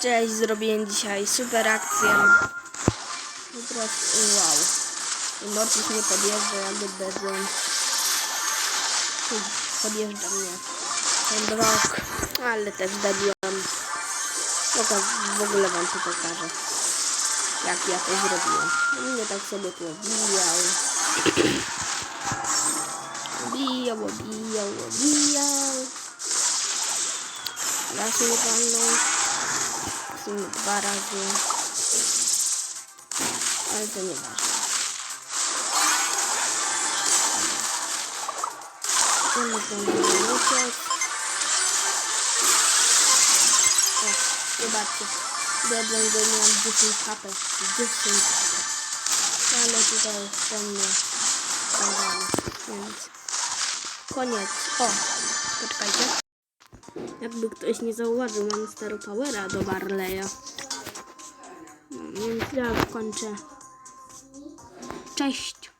Cześć, zrobiłem dzisiaj super akcję. Po prostu wow. Mortis nie podjeżdża, jakby bezem. Podjeżdża mnie. Ten rok, ale też zabiłam. W ogóle wam to pokażę. Jak ja to zrobiłem. Mnie tak sobie tu obijał. Obijał, obijał, obijał. Raz mnie walnął. Sumie dwa razy. Ale to nieważne. Ja można było uciec. O, zobaczcie. Deadline go miałam 10 HP. 10 HP. Ale tutaj jest mnie. Więc koniec. O, poczekajcie. Jakby ktoś nie zauważył, mam Star Powera do Barleya. No, więc ja kończę. Cześć.